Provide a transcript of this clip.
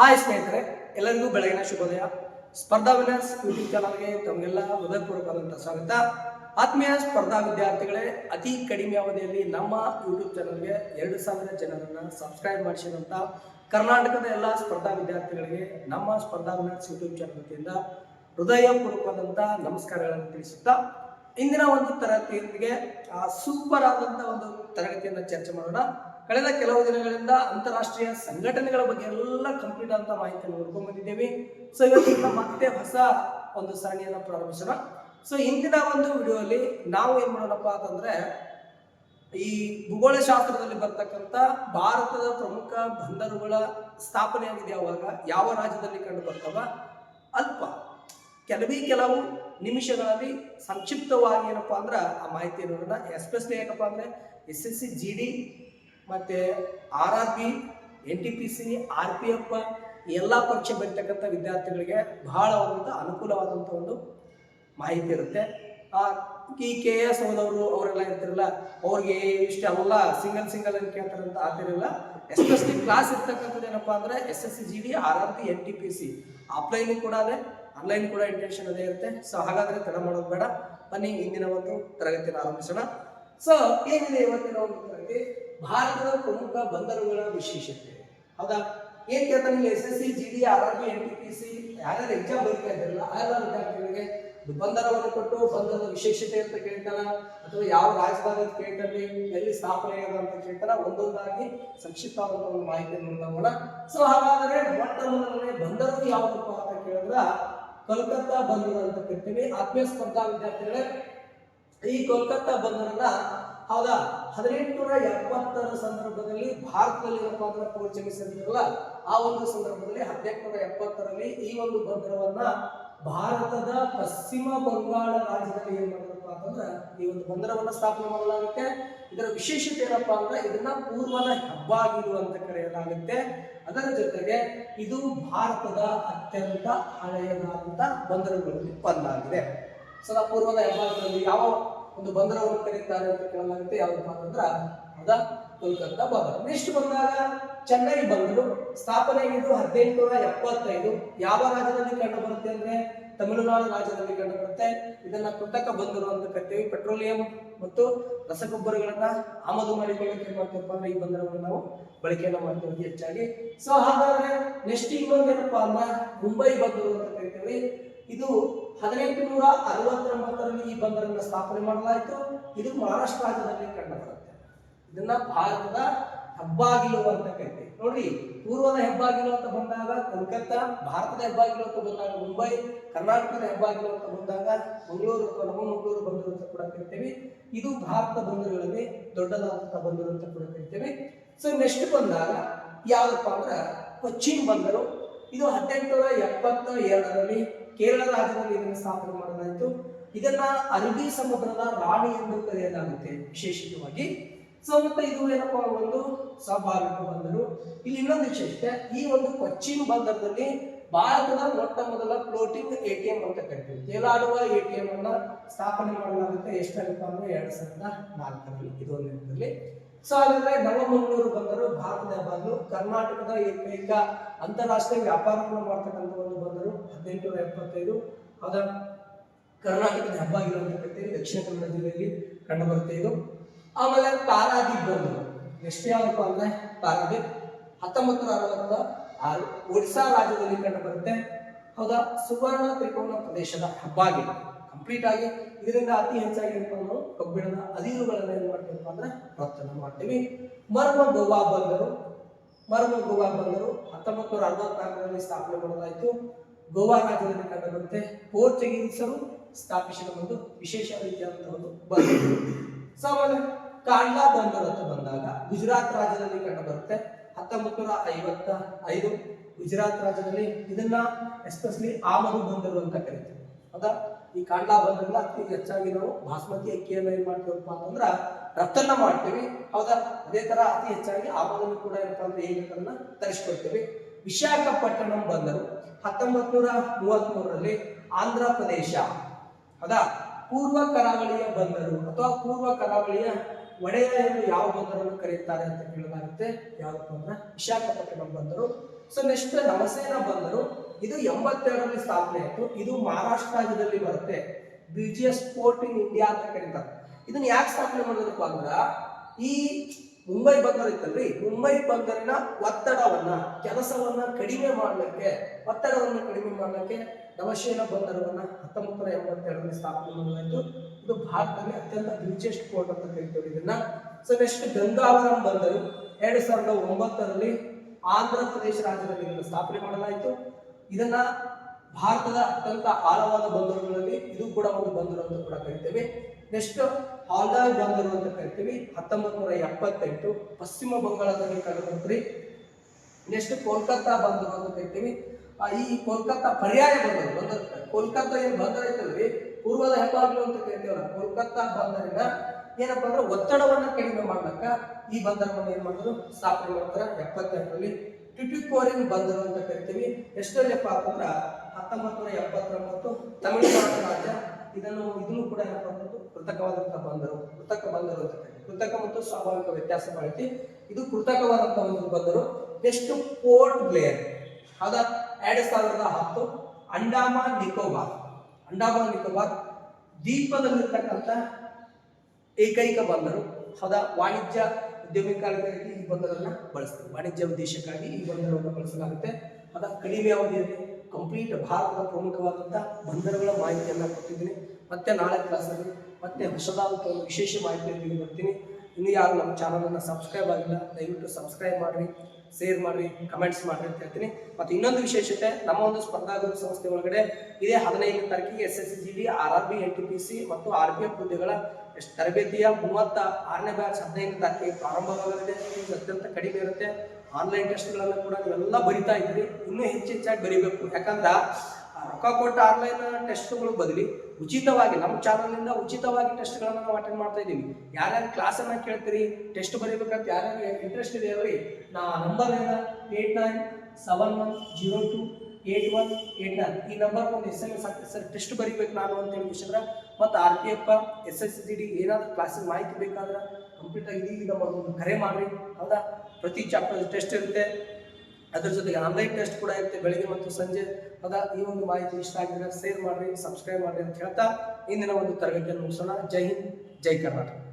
Hi ಸ್ನೇಹಿತರೆ, ಎಲ್ಲರಿಗೂ ಬೆಳಗಿನ ಶುಭೋದಯ. ಸ್ಪರ್ಧಾ ವಿನರ್ಸ್ ಯೂಟ್ಯೂಬ್ ಚಾನಲ್ಗೆ ತಮಗೆಲ್ಲ ಹೃದಯಪೂರ್ವಕವಾದಂಥ ಸ್ವಾಗತ. ಆತ್ಮೀಯ ಸ್ಪರ್ಧಾ ವಿದ್ಯಾರ್ಥಿಗಳೇ, ಅತಿ ಕಡಿಮೆ ಅವಧಿಯಲ್ಲಿ ನಮ್ಮ ಯೂಟ್ಯೂಬ್ ಚಾನಲ್ಗೆ ಎರಡು ಸಾವಿರ ಜನರನ್ನು ಸಬ್ಸ್ಕ್ರೈಬ್ ಮಾಡಿಸಿದಂಥ ಕರ್ನಾಟಕದ ಎಲ್ಲ ಸ್ಪರ್ಧಾ ವಿದ್ಯಾರ್ಥಿಗಳಿಗೆ ನಮ್ಮ ಸ್ಪರ್ಧಾ ವಿನರ್ಸ್ ಯೂಟ್ಯೂಬ್ ಚಾನಲ್ ವತಿಯಿಂದ ಹೃದಯಪೂರ್ವಕವಾದಂಥ ನಮಸ್ಕಾರಗಳನ್ನು ತಿಳಿಸುತ್ತಾ, ಇಂದಿನ ಒಂದು ತರಗತಿಯೊಂದಿಗೆ ಸೂಪರ್ ಆದಂಥ ಒಂದು ತರಗತಿಯನ್ನು ಚರ್ಚೆ ಮಾಡೋಣ. ಕಳೆದ ಕೆಲವು ದಿನಗಳಿಂದ ಅಂತಾರಾಷ್ಟ್ರೀಯ ಸಂಘಟನೆಗಳ ಬಗ್ಗೆ ಎಲ್ಲ ಕಂಪ್ಲೀಟ್ ಅಂತ ಮಾಹಿತಿಯನ್ನು ನೋಡ್ಕೊಂಡ್ ಬಂದಿದ್ದೇವೆ ಸೊ ಇವತ್ತಿಂದ ಮತ್ತೆ ಹೊಸ ಒಂದು ಸರಣಿಯನ್ನು ಪ್ರಾರಂಭಿಸೋಣ. ಸೊ ಇಂದಿನ ಒಂದು ವಿಡಿಯೋಲಿ ನಾವು ಏನ್ ಮಾಡೋಣಪ್ಪ ಅಂತಂದ್ರೆ, ಈ ಭೂಗೋಳಶಾಸ್ತ್ರದಲ್ಲಿ ಬರ್ತಕ್ಕಂಥ ಭಾರತದ ಪ್ರಮುಖ ಬಂದರುಗಳ ಸ್ಥಾಪನೆಯಾಗಿದೆ ಯಾವಾಗ? ಯಾವ ರಾಜ್ಯದಲ್ಲಿ ಕಂಡು ಬರ್ತವ? ಅಲ್ಪ, ಕೆಲವೇ ಕೆಲವು ನಿಮಿಷಗಳಲ್ಲಿ ಸಂಕ್ಷಿಪ್ತವಾಗಿ ಏನಪ್ಪಾ ಅಂದ್ರೆ ಆ ಮಾಹಿತಿ ನೋಡೋಣ. ಎಸ್ಪೆಷಲಿ ಏನಪ್ಪಾ ಅಂದ್ರೆ S S C G D ಮತ್ತೆ R R P N T P C R P F ಎಲ್ಲ ಪರೀಕ್ಷೆ ಬರೀತಕ್ಕಂಥ ವಿದ್ಯಾರ್ಥಿಗಳಿಗೆ ಬಹಳವಾದಂಥ ಅನುಕೂಲವಾದಂಥ ಒಂದು ಮಾಹಿತಿ ಇರುತ್ತೆ. ಈ ಕೆ ಎಸ್ ಓದವರು ಅವರೆಲ್ಲ ಇರ್ತಿರಲ್ಲ, ಅವ್ರಿಗೆ ಇಷ್ಟೆಲ್ಲ ಸಿಂಗಲ್ ಸಿಂಗಲ್ ಅಂತ ಕೇಳ್ತಾರಂತ ಆಗ್ತಿರಲಿಲ್ಲ ಎಸ್ಪೆಷಲಿ ಕ್ಲಾಸ್ ಇರ್ತಕ್ಕಂಥದ್ದು ಏನಪ್ಪಾ ಅಂದ್ರೆ S S C G D R R P N T P C offline ಕೂಡ ಅದೇ ಆನ್ಲೈನ್ ಕೂಡ ಇಂಟೆನ್ಷನ್ ಅದೇ ಇರುತ್ತೆ. ಸೊ ಹಾಗಾದ್ರೆ ತಡ ಮಾಡೋದು ಬೇಡ. ಬನ್ನಿ, ಇಂದಿನ ಒಂದು ತರಗತಿಯನ್ನು ಆರಂಭಿಸೋಣ. ಸೊ ಏನಿದೆ ಇವತ್ತಿನ ಒಂದು ಭಾರತದ ಪ್ರಮುಖ ಬಂದರುಗಳ ವಿಶೇಷತೆ. ಹೌದಾ? ಏನ್ ಕೇಳ್ತಾನೆ S S C G D R R B N T P C ಯಾರ್ಯಾರು ಎಕ್ಸಾಮ್ ಬರೀತಾ ಇದ್ದಾರಲ್ಲ ಆ ಎಲ್ಲ ವಿದ್ಯಾರ್ಥಿಗಳಿಗೆ ಬಂದರವನ್ನು ಕೊಟ್ಟು ಬಂದರದ ವಿಶೇಷತೆ ಅಂತ ಕೇಳ್ತಾರ? ಅಥವಾ ಯಾವ ರಾಜಧಾನಿ ಕೇಳ್ತಾರೆ? ಎಲ್ಲಿ ಸ್ಥಾಪನೆ ಆಗಿದೆ ಅಂತ ಕೇಳ್ತಾರ? ಒಂದೊಂದಾಗಿ ಸಂಕ್ಷಿಪ್ತವಾದ ಒಂದು ಮಾಹಿತಿಯನ್ನು ನೋಡೋಣ. ಸೊ ಹಾಗಾದ್ರೆ ಮೊಟ್ಟ ಮೊದಲನೇ ಬಂದರು ಯಾವುದಪ್ಪ ಅಂತ ಕೇಳಿದ್ರ, ಕಲ್ಕತ್ತಾ ಬಂದರು ಅಂತ ಕರಿತೀವಿ ಆತ್ಮೀಯ ಸ್ಪರ್ಧಾ ವಿದ್ಯಾರ್ಥಿಗಳೇ ಈ ಕೋಲ್ಕತ್ತಾ ಬಂದರನ್ನ ಹೌದಾ? ಹದಿನೆಂಟುನೂರ ಎಪ್ಪತ್ತರ ಸಂದರ್ಭದಲ್ಲಿ ಭಾರತದಲ್ಲಿ ಏನಪ್ಪಾ ಅಂದ್ರೆ ಪೋರ್ಚುಗೀಸ್ ಆ ಒಂದು ಸಂದರ್ಭದಲ್ಲಿ ಹದಿನೆಂಟುನೂರ ಎಪ್ಪತ್ತರಲ್ಲಿ ಈ ಒಂದು ಬಂದರವನ್ನ ಭಾರತದ ಪಶ್ಚಿಮ ಬಂಗಾಳ ರಾಜ್ಯದಲ್ಲಿ ಏನ್ ಮಾಡಿದ್ರಪ್ಪ ಅಂತಂದ್ರೆ, ಈ ಒಂದು ಬಂದರವನ್ನ ಸ್ಥಾಪನೆ ಮಾಡಲಾಗುತ್ತೆ. ಇದರ ವಿಶೇಷತೆ ಏನಪ್ಪಾ ಅಂದ್ರೆ, ಇದನ್ನ ಪೂರ್ವದ ಹೆಬ್ಬಾಗಿಲು ಅಂತ ಕರೆಯಲಾಗುತ್ತೆ. ಅದರ ಜೊತೆಗೆ ಇದು ಭಾರತದ ಅತ್ಯಂತ ಹಳೆಯದಾದಂತ ಬಂದರಗಳಲ್ಲಿ ಒಂದಾಗಿದೆ. ಸದಾ ಪೂರ್ವದ ಹೆಬ್ಬಾಗಿಲಲ್ಲಿ ಯಾವ ಒಂದು ಬಂದರವನ್ನು ಕರೀತಾರೆ ಅಂತ ಕೇಳಲಾಗುತ್ತೆ. ಯಾವ್ದಪ್ಪ ಅಂತಂದ್ರ ಅದ ಕೋಲ್ಕತ್ತಾ ಬಂದರು ನೆಕ್ಸ್ಟ್ ಬಂದಾಗ ಚೆನ್ನೈ ಬಂದರು. ಸ್ಥಾಪನೆ ಆಗಿದ್ದು ಹದಿನೆಂಟುನೂರ ಎಪ್ಪತ್ತೈದು. ಯಾವ ರಾಜ್ಯದಲ್ಲಿ ಕಂಡು ಬರುತ್ತೆ ಅಂದ್ರೆ ತಮಿಳುನಾಡು ರಾಜ್ಯದಲ್ಲಿ ಕಂಡು ಬರುತ್ತೆ. ಇದನ್ನ ಕೃತಕ ಬಂದರು ಅಂತ ಕರಿತೀವಿ. ಪೆಟ್ರೋಲಿಯಂ ಮತ್ತು ರಸಗೊಬ್ಬರಗಳನ್ನ ಆಮದು ಮಾಡಿಕೊಳ್ಳಕ್ಕೆ ಮಾಡ್ತೇವಪ್ಪ ಅಂದ್ರೆ ಈ ಬಂದರವನ್ನು ನಾವು ಬಳಕೆಯನ್ನು ಮಾಡ್ತೀವಿ ಹೆಚ್ಚಾಗಿ. ಸೊ ಹಾಗಾದ್ರೆ ನೆಕ್ಸ್ಟ್ ಇನ್ನೊಂದೇನಪ್ಪ ಅಂದ್ರೆ ಮುಂಬೈ ಬಂದರು ಅಂತ ಕರಿತೀವಿ. ಇದು ಹದಿನೆಂಟುನೂರ ಅರವತ್ತೊಂಬತ್ತರಲ್ಲಿ ಈ ಬಂದರನ್ನು ಸ್ಥಾಪನೆ ಮಾಡಲಾಯಿತು. ಇದು ಮಹಾರಾಷ್ಟ್ರ ರಾಜ್ಯದಲ್ಲಿ ಕಂಡು ಬರುತ್ತೆ ಇದನ್ನ ಭಾರತದ ಹೆಬ್ಬಾಗಿಲು ಅಂತ ಕರಿತೀವಿ ನೋಡ್ರಿ, ಪೂರ್ವದ ಹೆಬ್ಬಾಗಿಲು ಅಂತ ಬಂದಾಗ ಕೋಲ್ಕತ್ತಾ, ಭಾರತದ ಹೆಬ್ಬಾಗಿಲು ಅಂತ ಬಂದಾಗ ಮುಂಬೈ, ಕರ್ನಾಟಕದ ಹೆಬ್ಬಾಗಿಲು ಅಂತ ಬಂದಾಗ ಮಂಗಳೂರು ಅಥವಾ ನಮ್ಮ ಮಂಗಳೂರು ಬಂದರು ಅಂತ ಕೂಡ ಕರಿತೇವೆ. ಇದು ಭಾರತ ಬಂದರುಗಳಲ್ಲಿ ದೊಡ್ಡದಾದಂತಹ ಬಂದರು ಅಂತ ಕೂಡ ಕರಿತೇವೆ. ಸೊ ನೆಕ್ಸ್ಟ್ ಬಂದಾಗ ಯಾವ್ದಪ್ಪ ಅಂದ್ರೆ ಕೊಚ್ಚಿನ್ ಬಂದರು. ಇದು ಹದಿನೆಂಟುನೂರ ಎಪ್ಪತ್ತ ಎರಡರಲ್ಲಿ ಕೇರಳ ರಾಜ್ಯದಲ್ಲಿ ಇದನ್ನು ಸ್ಥಾಪನೆ ಮಾಡಲಾಯಿತು. ಇದನ್ನ ಅರಬಿ ಸಮುದ್ರದ ರಾಣಿ ಎಂದು ಕರೆಯಲಾಗುತ್ತೆ ವಿಶೇಷವಾಗಿ ಸೊ ಮತ್ತೆ ಇದು ಏನಪ್ಪಾ ಒಂದು ಸ್ವಾಭಾವಿಕ ಬಂದರು. ಇಲ್ಲಿ ಇನ್ನೊಂದು ವಿಶೇಷತೆ, ಈ ಒಂದು ಕೊಚ್ಚಿನ್ ಬಂದರದಲ್ಲಿ ಭಾರತದ ಮೊಟ್ಟ ಮೊದಲ ಫ್ಲೋಟಿಂಗ್ ಎ ಟಿ ಎಂ ಅಂತ ಕರಿತೀವಿ. ತೇಲಾಡುವ ಎ ಟಿ ಎಂ ಅನ್ನ ಸ್ಥಾಪನೆ ಮಾಡಲಾಗುತ್ತೆ ಎಷ್ಟಾಗುತ್ತೆ ಅಂದ್ರೆ ಎರಡ್ ಸಾವಿರದ ನಾಲ್ಕರಲ್ಲಿ ಇದೊಂದು ಇದರಲ್ಲಿ ಸೊ ಹಾಗಾದ್ರೆ ನವಮಂಗಳೂರು ಬಂದರು, ಭಾರತದ ಹೆಬ್ಬಾಗಿಲು ಕರ್ನಾಟಕದ ಏಕೈಕ ಅಂತಾರಾಷ್ಟ್ರೀಯ ವ್ಯಾಪಾರವನ್ನು ಮಾಡ್ತಕ್ಕಂಥ ಹದಿನೆಂಟುನೂರ ಎಪ್ಪತ್ತೈದು. ಆಗ ಕರ್ನಾಟಕದ ಹಬ್ಬ ಕರಿತೀವಿ ದಕ್ಷಿಣ ಕನ್ನಡ ಜಿಲ್ಲೆಯಲ್ಲಿ ಕಂಡು ಬರುತ್ತೆ ಇದು. ಆಮೇಲೆ ಪಾರಾದೀಪ್ ಬಂದರು ಎಷ್ಟು ಯಾವಪ್ಪ ಅಂದ್ರೆ ಪಾರಾದೀಪ್ ಹತ್ತೊಂಬತ್ತು ನೂರ ಅರವತ್ತ ಆರು. ಒಡಿಶಾ ರಾಜ್ಯದಲ್ಲಿ ಕಂಡು ಬರುತ್ತೆ. ಹೌದಾ? ಸುವರ್ಣ ತ್ರಿಕೋನ ಪ್ರದೇಶದ ಹಬ್ಬ ಆಗಿದೆ ಕಂಪ್ಲೀಟ್ ಆಗಿ. ಇದರಿಂದ ಅತಿ ಹೆಚ್ಚಾಗಿ ಏನಪ್ಪ ನಾವು ಕಬ್ಬಿಣದ ಅದಿರುಗಳನ್ನ ಏನ್ ಮಾಡ್ತೀವಪ್ಪ ಅಂದ್ರೆ ರಫ್ತನ್ನು ಮಾಡ್ತೀವಿ. ಮರ್ಮ ಗೋವಾ ಬಂದರು. ಮರ್ಮ ಗೋವಾ ಬಂದರು. ಹತ್ತೊಂಬತ್ತು ನೂರ ಅರವತ್ನಾಲ್ಕರಲ್ಲಿ ಸ್ಥಾಪನೆ ಮಾಡಲಾಯಿತು. ಗೋವಾ ರಾಜ್ಯದಲ್ಲಿ ಕಂಡುಬರುತ್ತೆ ಪೋರ್ಚುಗೀಸರು ಸ್ಥಾಪಿಸಿದ ಒಂದು ವಿಶೇಷ ರೀತಿಯಾದಂತಹ ಒಂದು ಬಂದರು ಸಾಮಾನ್ಯ ಕಾಂಡ್ಲಾ ಬಂದರು ಅಂತ ಬಂದಾಗ ಗುಜರಾತ್ ರಾಜ್ಯದಲ್ಲಿ ಕಂಡುಬರುತ್ತೆ. ಹತ್ತೊಂಬತ್ತು ನೂರ ಐವತ್ತ ಐದು ಗುಜರಾತ್ ರಾಜ್ಯದಲ್ಲಿ ಇದನ್ನ ಎಸ್ಪೆಷಲಿ ಆಮದು ಬಂದರು ಅಂತ ಕರಿತೀವಿ ಹೌದಾ ಈ ಕಾಂಡ್ಲಾ ಬಂದರಲ್ಲ ಅತಿ ಹೆಚ್ಚಾಗಿ ನಾವು ಬಾಸ್ಮತಿ ಅಕ್ಕಿಯನ್ನು ಏನ್ ಮಾಡ್ತೀವಪ್ಪ ಅಂತಂದ್ರ ರಫ್ತನ್ನ ಮಾಡ್ತೀವಿ. ಹೌದಾ? ಅದೇ ತರ ಅತಿ ಹೆಚ್ಚಾಗಿ ಆಮದನ್ನು ಕೂಡ ಏನಪ್ಪಾ ಅಂದ್ರೆ ಏನ್ ಬೇಕನ್ನ ತರಿಸ್ಕೊಳ್ತೀವಿ ವಿಶಾಖಪಟ್ಟಣಂ ಬಂದರು. ಹತ್ತೊಂಬತ್ತು ನೂರ ಮೂವತ್ತ್ ಆಂಧ್ರ ಪ್ರದೇಶ. ಹೌದಾ? ಪೂರ್ವ ಕರಾವಳಿಯ ಬಂದರು. ಅಥವಾ ಪೂರ್ವ ಕರಾವಳಿಯ ಒಡೆಯ ಎಂದು ಯಾವ ಬಂದರನ್ನು ಕರೆಯುತ್ತಾರೆ ಅಂತ ಕೇಳಲಾಗುತ್ತೆ. ಯಾವ್ದಪ್ಪ ಅಂದ್ರೆ ವಿಶಾಖಪಟ್ಟಣಂ ಬಂದರು. ಸೊ ನೆಕ್ಸ್ಟ್ ನವಸೇನ ಬಂದರು. ಇದು ಎಂಬತ್ತೆರಡರಲ್ಲಿ ಸ್ಥಾಪನೆ ಆಯಿತು. ಇದು ಮಹಾರಾಷ್ಟ್ರ ರಾಜ್ಯದಲ್ಲಿ ಬರುತ್ತೆ. ಬಿಜಿಎಸ್ ಪೋರ್ಟ್ ಇನ್ ಇಂಡಿಯಾ ಅಂತ ಕರೀತಾರೆ. ಇದನ್ನ ಯಾಕೆ ಸ್ಥಾಪನೆ ಮಾಡಿದ್ರಪ್ಪ ಅಂದ್ರ ಈ ಮುಂಬೈ ಬಂದರ್ ಇತ್ತಲ್ರಿ ಮುಂಬೈ ಬಂದರಿನ ಒತ್ತಡವನ್ನ, ಕೆಲಸವನ್ನ ಕಡಿಮೆ ಮಾಡಲಿಕ್ಕೆ, ಒತ್ತಡವನ್ನ ಕಡಿಮೆ ಮಾಡಲಿಕ್ಕೆ ನವಶೇನ ಬಂದರವನ್ನ ಹತ್ತೊಂಬತ್ತು ನೂರ ಸ್ಥಾಪನೆ ಮಾಡಲಾಯಿತು. ಇದು ಭಾರತದಲ್ಲಿ ಅತ್ಯಂತ ರಿಚೆಸ್ಟ್ ಪೋರ್ಟ್ ಅಂತ ಕರಿತೀವಿ ಇದನ್ನ. ಸೊ ನೆಕ್ಸ್ಟ್ ಗಂಗಾವರಂ ಬಂದರು. ಎರಡು ಸಾವಿರದ ಒಂಬತ್ತರಲ್ಲಿ ಆಂಧ್ರ ಪ್ರದೇಶ ರಾಜ್ಯದಲ್ಲಿ ಇದನ್ನು ಸ್ಥಾಪನೆ ಮಾಡಲಾಯಿತು. ಇದನ್ನ ಭಾರತದ ಅತ್ಯಂತ ಆಳವಾದ ಬಂದರುಗಳಲ್ಲಿ ಇದು ಕೂಡ ಒಂದು ಬಂದರು ಅಂತ ಕೂಡ ಕರಿತೇವೆ. ನೆಕ್ಸ್ಟ್ ಹಾಲ್ದಾಯ್ ಬಂದರು ಅಂತ ಕರಿತೀವಿ. ಹತ್ತೊಂಬತ್ತು ನೂರ ಎಪ್ಪತ್ತೆಂಟು ಪಶ್ಚಿಮ ಬಂಗಾಳದಲ್ಲಿ ಕಂಡುಬರುತ್ರಿ ನೆಕ್ಸ್ಟ್ ಕೋಲ್ಕತ್ತಾ ಬಂದರು ಅಂತ ಕರಿತೀವಿ. ಈ ಕೋಲ್ಕತ್ತಾ ಪರ್ಯಾಯ ಬಂದರು. ಬಂದರು. ಕೋಲ್ಕತ್ತಾ ಏನು ಬಂದರ್ ಐತಲ್ರಿ ಪೂರ್ವದ ಹೆಬ್ಬಾಗ್ಲು ಅಂತ ಕರಿತೀವಲ್ಲ, ಕೋಲ್ಕತ್ತಾ ಬಂದರಿಂದ ಏನಪ್ಪಾ ಅಂದ್ರೆ ಒತ್ತಡವನ್ನ ಕಡಿಮೆ ಮಾಡ್ಲಕ್ಕ ಈ ಬಂದರವನ್ನ ಏನ್ ಮಾಡಿದ್ರು? ಸ್ಥಾಪನೆ ಮಾಡ್ತಾರೆ. ಎಪ್ಪತ್ತೆಂಟರಲ್ಲಿ ಟ್ಯುಟಿಕೋರಿನ್ ಬಂದರು ಅಂತ ಕರಿತೀವಿ. ಎಷ್ಟರಲ್ಲಪ್ಪ ಅಂತಂದ್ರ ಹತ್ತೊಂಬತ್ತು ನೂರ ಎಪ್ಪತ್ತೊಂಬತ್ತು ತಮಿಳುನಾಡು ರಾಜ್ಯ ಇದನ್ನು ಇದನ್ನು ಕೂಡ ಏನಪ್ಪ ಅಂತಂದ್ರೆ ಕೃತಕವಾದಂತಹ ಬಂದರು. ಕೃತಕ ಬಂದರು ಅಂತ ಕೃತಕ ಮತ್ತು ಸ್ವಾಭಾವಿಕ ವ್ಯತ್ಯಾಸ ಮಾಡೈತಿ ಇದು ಕೃತಕವಾದಂತಹ ಒಂದು ಬಂದರು. Next Port Blair. ಅದ ಎರಡ್ ಸಾವಿರದ ಹತ್ತು ಅಂಡಮಾನ್ ನಿಕೋಬಾರ್. ಅಂಡಮಾನ್ ನಿಕೋಬಾರ್ ದ್ವೀಪದಲ್ಲಿರ್ತಕ್ಕಂಥ ಏಕೈಕ ಬಂದರು. ಹೌದಾ? ವಾಣಿಜ್ಯ ಉದ್ಯಮಿಗಳಿಗಾಗಿ ಈ ಬಂದರನ್ನ ಬಳಸ್ತಾರೆ. ವಾಣಿಜ್ಯ ಉದ್ದೇಶಕ್ಕಾಗಿ ಈ ಬಂದರನ್ನು ಬಳಸಲಾಗುತ್ತೆ. ಅದ ಕಡಿಮೆ ಅವಧಿಯಲ್ಲಿ. ಕಂಪ್ಲೀಟ್ ಭಾರತದ ಪ್ರಮುಖವಾದಂಥ ಬಂದರುಗಳ ಮಾಹಿತಿಯನ್ನು ಕೊಟ್ಟಿದ್ದೀನಿ. ಮತ್ತೆ ನಾಳೆ ಕ್ಲಾಸಲ್ಲಿ ಮತ್ತೆ ಹೊಸದಾದಂಥ ಒಂದು ವಿಶೇಷ ಮಾಹಿತಿಯೊಂದಿಗೆ ಬರ್ತೀನಿ. ಇನ್ನು ಯಾರು ನಮ್ಮ ಚಾನಲನ್ನು ಸಬ್ಸ್ಕ್ರೈಬ್ ಆಗಿಲ್ಲ, ದಯವಿಟ್ಟು ಸಬ್ಸ್ಕ್ರೈಬ್ ಮಾಡಿರಿ ಶೇರ್ ಮಾಡಿರಿ ಕಮೆಂಟ್ಸ್ ಮಾಡಿರಿ ಅಂತ ಹೇಳ್ತೀನಿ. ಮತ್ತು ಇನ್ನೊಂದು ವಿಶೇಷತೆ, ನಮ್ಮ ಒಂದು ಸ್ಪರ್ಧಾಗುರು ಸಂಸ್ಥೆ ಒಳಗಡೆ ಇದೇ ಹದಿನೈದನೇ ತಾರೀಕಿಗೆ S S C G D R R B N T P C ಮತ್ತು ಆರ್ ಬಿ ಎಫ್ ಹುದ್ದೆಗಳ ತರಬೇತಿಯ ಮೂವತ್ತ ಆರನೇ ಬ್ಯಾಚ್ ಹದಿನೈದರಿಂದ ತಾರೀಕಿಗೆ ಪ್ರಾರಂಭವಾಗಲಿದೆ. ಫೀಸ್ ಅತ್ಯಂತ ಕಡಿಮೆ ಇರುತ್ತೆ. ಆನ್ಲೈನ್ ಟೆಸ್ಟ್ಗಳನ್ನು ಕೂಡ ನೀವೆಲ್ಲ ಬರಿತಾ ಇದ್ರಿ ಇನ್ನೂ ಹೆಚ್ಚು ಹೆಚ್ಚಾಗಿ ಬರಿಬೇಕು. ಯಾಕಂದ್ರೆ ರೊಕ್ಕ ಕೊಟ್ಟು ಆನ್ಲೈನ್ ಟೆಸ್ಟ್ಗಳು ಬದಲಿ ಉಚಿತವಾಗಿ, ನಮ್ಮ ಚಾನಲ್ನಿಂದ ಉಚಿತವಾಗಿ ಟೆಸ್ಟ್ಗಳನ್ನು ನಾವು ಅಟೆಂಡ್ ಮಾಡ್ತಾ ಇದ್ದೀವಿ. ಯಾರ್ಯಾರು ಕ್ಲಾಸನ್ನು ಕೇಳ್ತೀರಿ ಟೆಸ್ಟ್ ಬರೀಬೇಕಂತ ಯಾರ್ಯಾರು ಇಂಟ್ರೆಸ್ಟ್ ಇದೆ ಅವ್ರಿ ನಾ ನಂಬರ್ ಏನ eight nine seven one zero two eight one eight nine ಈ ನಂಬರ್ ಒಂದು ಎಸ್ ಎಂ ಎಸ್ ಆಗ್ತದೆ ಸರ್ ಟೆಸ್ಟ್ ಬರೀಬೇಕು ನಾನು ಅಂತ ಹೇಳಿ ವಿಷಯ ಮತ್ತು R P F S S C D ಏನಾದರೂ ಕ್ಲಾಸಿಗೆ ಮಾಹಿತಿ ಬೇಕಾದ್ರೆ ಕಂಪ್ಲೀಟ್ ಆಗಿ ನಂಬರ್ ಒಂದು ಕರೆ ಮಾಡಿರಿ. ಹೌದಾ? ಪ್ರತಿ ಚಾಪ್ಟರ್ ಟೆಸ್ಟ್ ಇರುತ್ತೆ. ಅದ್ರ ಜೊತೆಗೆ ಆನ್ಲೈನ್ ಟೆಸ್ಟ್ ಕೂಡ ಇರುತ್ತೆ ಬೆಳಿಗ್ಗೆ ಮತ್ತು ಸಂಜೆ. ಹೌದಾ? ಈ ಒಂದು ಮಾಹಿತಿ ಇಷ್ಟ ಆಗಿದ್ರೆ ಶೇರ್ ಮಾಡಿರಿ ಸಬ್ಸ್ಕ್ರೈಬ್ ಮಾಡಿರಿ ಅಂತ ಹೇಳ್ತಾ, ಇಂದಿನ ಒಂದು ತರಗತಿಯನ್ನು ಮುಗಿಸೋಣ. ಜೈ ಹಿಂದ್, ಜೈ ಕರ್ನಾಟಕ.